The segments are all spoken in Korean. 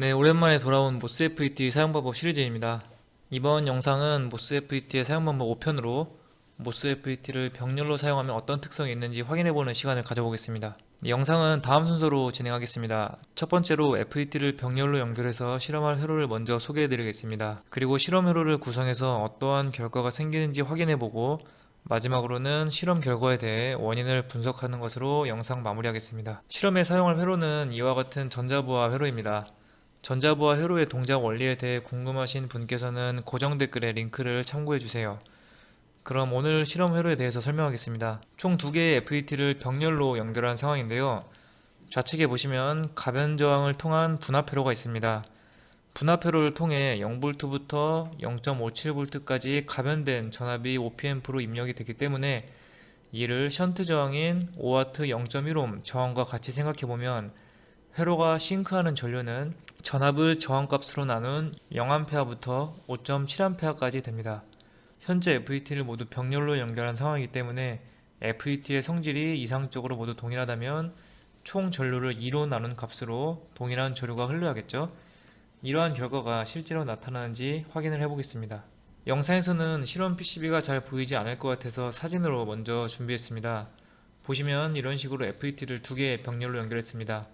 네, 오랜만에 돌아온 모스 FET 사용 방법 시리즈입니다. 이번 영상은 모스 FET의 사용 방법 5편으로 모스 FET를 병렬로 사용하면 어떤 특성이 있는지 확인해보는 시간을 가져보겠습니다. 이 영상은 다음 순서로 진행하겠습니다. 첫 번째로 FET를 병렬로 연결해서 실험할 회로를 먼저 소개해드리겠습니다. 그리고 실험 회로를 구성해서 어떠한 결과가 생기는지 확인해보고 마지막으로는 실험 결과에 대해 원인을 분석하는 것으로 영상 마무리하겠습니다. 실험에 사용할 회로는 이와 같은 전자부하 회로입니다. 전자부하 회로의 동작 원리에 대해 궁금하신 분께서는 고정 댓글에 링크를 참고해 주세요. 그럼 오늘 실험 회로에 대해서 설명하겠습니다. 총 두 개의 FET를 병렬로 연결한 상황인데요. 좌측에 보시면 가변 저항을 통한 분압 회로가 있습니다. 분압 회로를 통해 0V부터 0.57V까지 가변된 전압이 5pA로 입력이 되기 때문에 이를 션트 저항인 5W 0.1옴 저항과 같이 생각해 보면 회로가 싱크하는 전류는 전압을 저항값으로 나눈 0A부터 5.7A까지 됩니다. 현재 FET를 모두 병렬로 연결한 상황이기 때문에 FET의 성질이 이상적으로 모두 동일하다면 총 전류를 2로 나눈 값으로 동일한 전류가 흘러야겠죠. 이러한 결과가 실제로 나타나는지 확인을 해보겠습니다. 영상에서는 실험 PCB가 잘 보이지 않을 것 같아서 사진으로 먼저 준비했습니다. 보시면 이런 식으로 FET를 두 개의 병렬로 연결했습니다.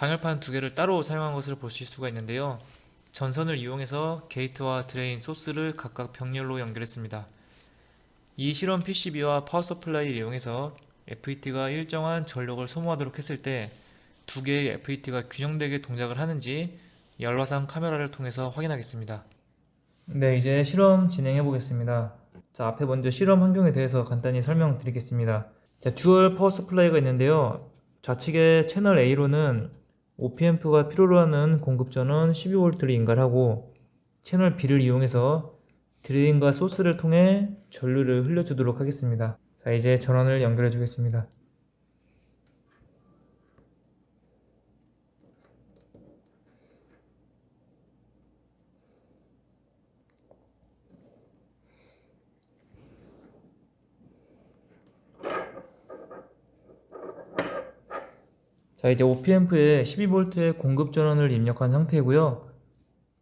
방열판 두 개를 따로 사용한 것을 보실 수가 있는데요. 전선을 이용해서 게이트와 드레인, 소스를 각각 병렬로 연결했습니다. 이 실험 PCB와 파워 서플라이를 이용해서 FET가 일정한 전력을 소모하도록 했을 때 두 개의 FET가 균형되게 동작을 하는지 열화상 카메라를 통해서 확인하겠습니다. 네, 이제 실험 진행해 보겠습니다. 자, 앞에 먼저 실험 환경에 대해서 간단히 설명드리겠습니다. 자, 듀얼 파워 서플라이가 있는데요. 좌측에 채널 A로는 5pA가 필요로 하는 공급 전원 12V를 인가하고 채널 B를 이용해서 드레인과 소스를 통해 전류를 흘려주도록 하겠습니다. 자, 이제 전원을 연결해 주겠습니다. 자, 이제 OP앰프에 12V의 공급 전원을 입력한 상태이고요.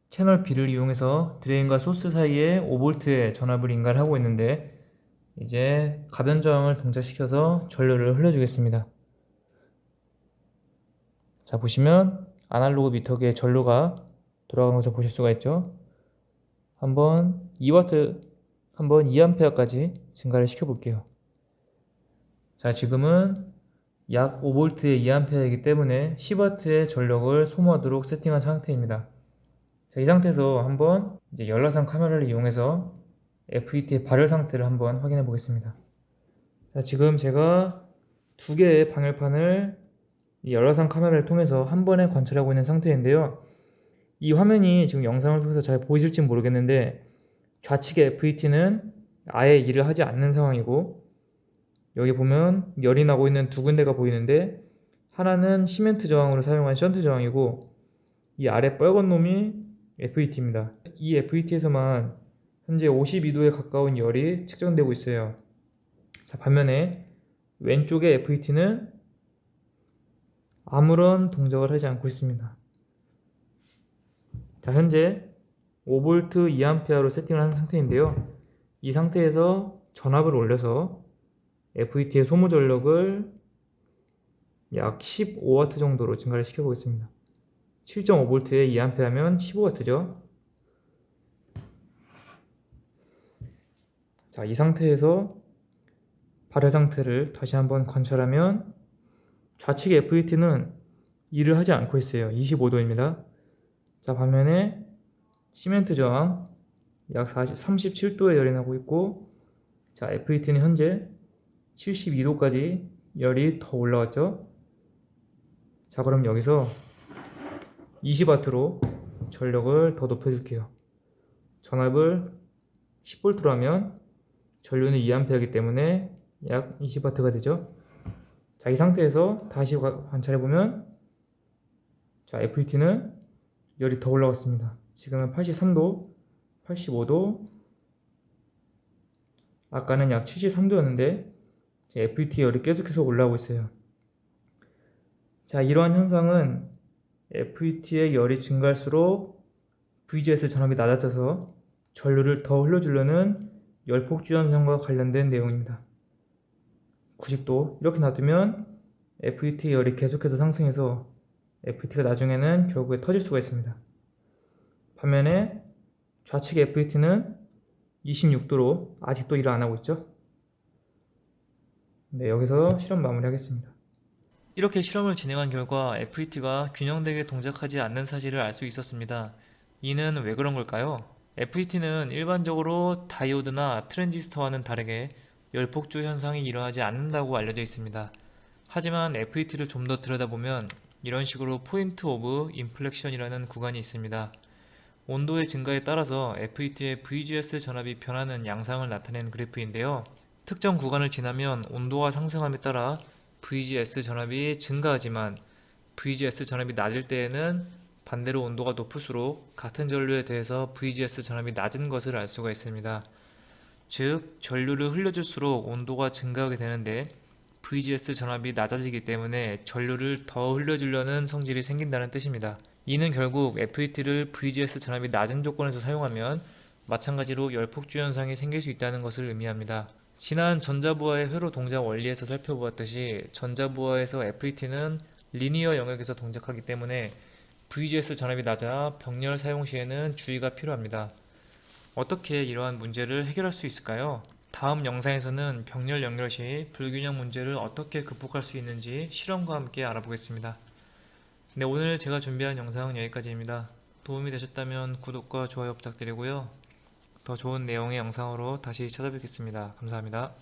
채널 B를 이용해서 드레인과 소스 사이에 5V의 전압을 인가하고 있는데 이제 가변 저항을 동작시켜서 전류를 흘려주겠습니다. 자, 보시면 아날로그 미터기의 전류가 돌아가는 것을 보실 수가 있죠. 한번 2W, 한번 2A까지 증가를 시켜볼게요. 자, 지금은 약 5V의 2A이기 때문에 10W의 전력을 소모하도록 세팅한 상태입니다. 자, 이 상태에서 한번 이제 열화상 카메라를 이용해서 FET의 발열 상태를 한번 확인해 보겠습니다. 자, 지금 제가 두 개의 방열판을 이 열화상 카메라를 통해서 한 번에 관찰하고 있는 상태인데요. 이 화면이 지금 영상을 통해서 잘 보이실지 모르겠는데 좌측의 FET는 아예 일을 하지 않는 상황이고 여기 보면 열이 나고 있는 두 군데가 보이는데 하나는 시멘트 저항으로 사용한 션트 저항이고 이 아래 빨간 놈이 FET입니다. 이 FET에서만 현재 52도에 가까운 열이 측정되고 있어요. 자, 반면에 왼쪽의 FET는 아무런 동작을 하지 않고 있습니다. 자, 현재 5V 2A로 세팅을 한 상태인데요. 이 상태에서 전압을 올려서 FET의 소모 전력을 약 15W 정도로 증가를 시켜보겠습니다. 7.5V에 2A면 15W죠. 자, 이 상태에서 발열 상태를 다시 한번 관찰하면 좌측의 FET는 일을 하지 않고 있어요. 25도입니다. 자, 반면에 시멘트 저항 약 40, 37도에 열이 나고 있고 자, FET는 현재 72도까지 열이 더 올라왔죠. 자, 그럼 여기서 20W로 전력을 더 높여줄게요. 전압을 10V로 하면 전류는 2A이기 때문에 약 20W가 되죠. 자, 이 상태에서 다시 관찰해보면 자, FET는 열이 더 올라왔습니다. 지금은 83도, 85도, 아까는 약 73도였는데 FET 열이 계속해서 올라오고 있어요. 자, 이러한 현상은 FET의 열이 증가할수록 VGS 전압이 낮아져서 전류를 더 흘려주려는 열폭주 현상과 관련된 내용입니다. 90도 이렇게 놔두면 FET의 열이 계속해서 상승해서 FET가 나중에는 결국에 터질 수가 있습니다. 반면에 좌측의 FET는 26도로 아직도 일을 안 하고 있죠. 네, 여기서 실험 마무리하겠습니다. 이렇게 실험을 진행한 결과 FET가 균형되게 동작하지 않는 사실을 알 수 있었습니다. 이는 왜 그런 걸까요? FET는 일반적으로 다이오드나 트랜지스터와는 다르게 열폭주 현상이 일어나지 않는다고 알려져 있습니다. 하지만 FET를 좀 더 들여다보면 이런 식으로 포인트 오브 인플렉션이라는 구간이 있습니다. 온도의 증가에 따라서 FET의 VGS 전압이 변하는 양상을 나타내는 그래프인데요. 특정 구간을 지나면 온도가 상승함에 따라 VGS 전압이 증가하지만 VGS 전압이 낮을 때에는 반대로 온도가 높을수록 같은 전류에 대해서 VGS 전압이 낮은 것을 알 수가 있습니다. 즉, 전류를 흘려줄수록 온도가 증가하게 되는데 VGS 전압이 낮아지기 때문에 전류를 더 흘려주려는 성질이 생긴다는 뜻입니다. 이는 결국 FET를 VGS 전압이 낮은 조건에서 사용하면 마찬가지로 열폭주 현상이 생길 수 있다는 것을 의미합니다. 지난 전자부하의 회로 동작 원리에서 살펴보았듯이 전자부하에서 FET는 리니어 영역에서 동작하기 때문에 VGS 전압이 낮아 병렬 사용 시에는 주의가 필요합니다. 어떻게 이러한 문제를 해결할 수 있을까요? 다음 영상에서는 병렬 연결 시 불균형 문제를 어떻게 극복할 수 있는지 실험과 함께 알아보겠습니다. 네, 오늘 제가 준비한 영상은 여기까지입니다. 도움이 되셨다면 구독과 좋아요 부탁드리고요. 더 좋은 내용의 영상으로 다시 찾아뵙겠습니다. 감사합니다.